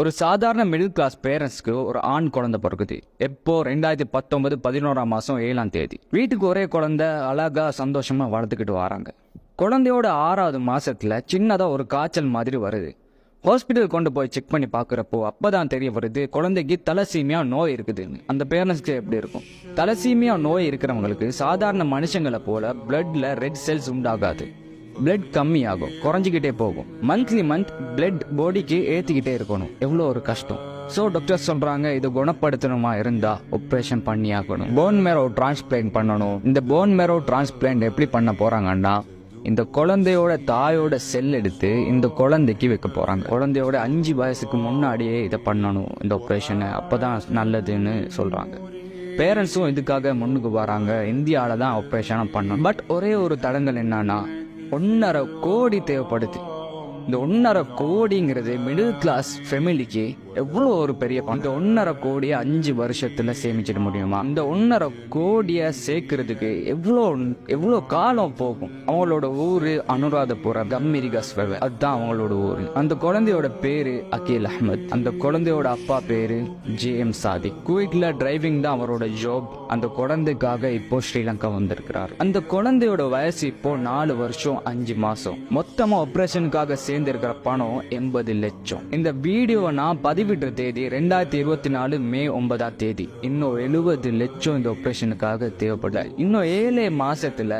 ஒரு சாதாரண middle class பேரண்ட்ஸ்க்கு ஒரு ஆண் குழந்தை பிறகுது எப்போ ரெண்டாயிரத்தி பத்தொன்பது பதினோராம் மாதம் ஏழாம் தேதி. வீட்டுக்கு ஒரே குழந்தை அழகா சந்தோஷமாக வளர்த்துக்கிட்டு வராங்க. குழந்தையோட ஆறாவது மாதத்தில் சின்னதாக ஒரு காய்ச்சல் மாதிரி வருது. ஹாஸ்பிட்டல் கொண்டு போய் செக் பண்ணி பார்க்குறப்போ அப்போ தான் தெரிய வருது குழந்தைக்கு தலசீமியா நோய் இருக்குதுன்னு. அந்த பேரண்ட்ஸ்க்கு எப்படி இருக்கும்? தலசீமியா நோய் இருக்கிறவங்களுக்கு சாதாரண மனுஷங்களை போல பிளட்ல ரெட் செல்ஸ் உண்டாகாது. பிளட் கம்மியாகும் குறைஞ்சிக்கிட்டே போகும். மந்த்லி மந்த் பிளட் பாடிக்கு ஏற்றிக்கிட்டே இருக்கணும். எவ்வளோ ஒரு கஷ்டம். ஸோ டாக்டர் சொல்றாங்க இது குணப்படுத்தணுமா இருந்தா ஆப்ரேஷன் பண்ணி ஆகணும் போன் மேரோ டிரான்ஸ்பிளான்ட் பண்ணணும். இந்த போன் மேரோ டிரான்ஸ்பிளான்ட் எப்படி பண்ண போறாங்கன்னா இந்த குழந்தையோட தாயோட செல் எடுத்து இந்த குழந்தைக்கு வைக்க போறாங்க. குழந்தையோட அஞ்சு வயசுக்கு முன்னாடியே இதை பண்ணணும் இந்த ஆப்ரேஷனை அப்பதான் நல்லதுன்னு சொல்றாங்க. பேரண்ட்ஸும் இதுக்காக முன்னுக்கு வராங்க. இந்தியாவில தான் ஆப்ரேஷனை பண்ணணும். பட் ஒரே ஒரு தடங்கள் என்னன்னா ஒன்னரை கோடி தேவைப்படுது. இந்த ஒன்னரை கோடிங்கிறது மிடில் கிளாஸ் ஃபெமிலிக்கு எவ்வளோ ஒரு பெரிய அந்த இந்த கோடியை அஞ்சு வருஷத்தில் சேமிச்சிட முடியுமா? இந்த ஒன்றரை கோடியை சேர்க்கறதுக்கு எவ்வளோ எவ்வளோ காலம் போகும்? அவங்களோட ஊர் அனுராதபுரம் கம்மிரிகாஸ் அதுதான் அவங்களோட ஊர். அந்த குழந்தையோட பேரு அகில் அஹ்மத். அந்த குழந்தையோட அப்பா பேரு ஜே எம் சாதி குவைட்ல டிரைவிங் தான் அவரோட ஜாப் அந்த குழந்தைக்காக இப்போ ஸ்ரீலங்கா வந்திருக்கிறார். அந்த குழந்தையோட வயசு இப்போ நாலு வருஷம் அஞ்சு மாசம். மொத்தமா ஆபரேஷனுக்காக சேர்ந்திருக்கிற பணம் எண்பது லட்சம். இந்த வீடியோ நான் பதிவிட்ட தேதி ரெண்டாயிரத்தி இருபத்தி நாலு மே ஒன்பதாம் தேதி. இன்னும் எழுபது லட்சம் இந்த ஆபரேஷனுக்காக தேவைப்படல இன்னும் ஏழே மாசத்துல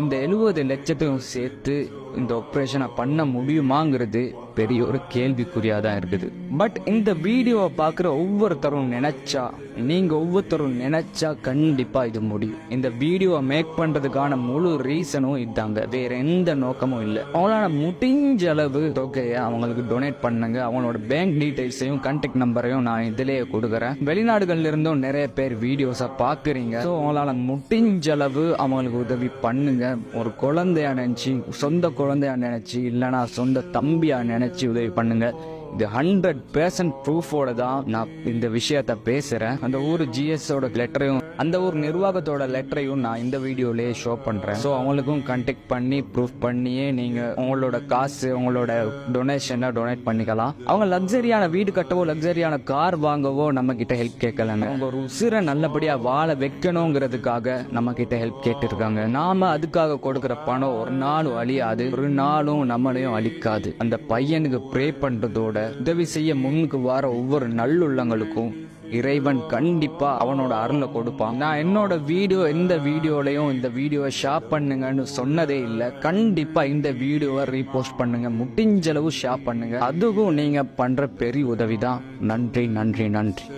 இந்த எழுபது லட்சத்தையும் சேர்த்து இந்த ஆப்ரேஷனை பண்ண முடியுமாங்கிறது பெரிய ஒரு கேள்விக்குறியா தான் இருக்குது. பட் இந்த வீடியோவை பார்க்குற ஒவ்வொருத்தரும் நினைச்சா நீங்க ஒவ்வொருத்தரும் நினைச்சா கண்டிப்பா இது முடியும். இந்த வீடியோவை மேக் பண்றதுக்கான முழு ரீசனும் இதாங்க. வேற எந்த நோக்கமும் இல்லை. அவங்களால முடிஞ்ச அளவு தொகையை அவங்களுக்கு டொனேட் பண்ணுங்க. அவங்களோட பேங்க் டீடைல்ஸையும் கான்டாக்ட் நம்பரையும் நான் இதிலேயே கொடுக்குறேன். வெளிநாடுகள்ல இருந்தும் நிறைய பேர் வீடியோஸை பார்க்குறீங்க. ஸோ அவங்களால முடிஞ்ச அளவு அவங்களுக்கு உதவி பண்ணுங்க. ஒரு குழந்தையா நினச்சி சொந்த குழந்தையா நினச்சி இல்லைன்னா சொந்த தம்பியாக நினச்சி உதவி பண்ணுங்கள் இது ஹண்ட்ரட் பெர்சன்ட் ப்ரூஃபோட தான் நான் இந்த விஷயத்த பேசுறேன். அந்த ஊர் ஜிஎஸோட லெட்டரையும் அந்த ஊர் நிர்வாகத்தோட லெட்டரையும் நான் இந்த வீடியோலயே ஷோ பண்றேன். ஸோ அவங்களுக்கும் கண்டெக்ட் பண்ணி ப்ரூஃப் பண்ணியே நீங்க உங்களோட காசு உங்களோட டொனேஷனை டொனேட் பண்ணிக்கலாம். அவங்க லக்ஸரியான வீடு கட்டவோ லக்ஸரியான கார் வாங்கவோ நம்ம கிட்ட ஹெல்ப் கேட்கலன்னு. அவங்க ஒரு உசிரை நல்லபடியா வாழ வைக்கணுங்கிறதுக்காக நம்ம கிட்ட ஹெல்ப் கேட்டிருக்காங்க. நாம அதுக்காக கொடுக்குற பணம் ஒரு நாளும் அழியாது. ஒரு நாளும் நம்மளையும் அழிக்காது. அந்த பையனுக்கு ப்ரே பண்றதோட உதவி செய்ய முன்னுக்கு வர ஒவ்வொரு நல்லுள்ளங்களுக்கும் இறைவன் கண்டிப்பா அவனோட அருளை கொடுப்பான். நான் என்னோட வீடியோ எந்த வீடியோலையும் இந்த வீடியோவை ஷேர் பண்ணுங்கன்னு சொன்னதே இல்லை. கண்டிப்பா இந்த வீடியோவை ரீபோஸ்ட் பண்ணுங்க. முடிஞ்ச அளவு ஷேர் பண்ணுங்க. அதுவும் நீங்க பண்ற பெரிய உதவி தான் நன்றி நன்றி நன்றி.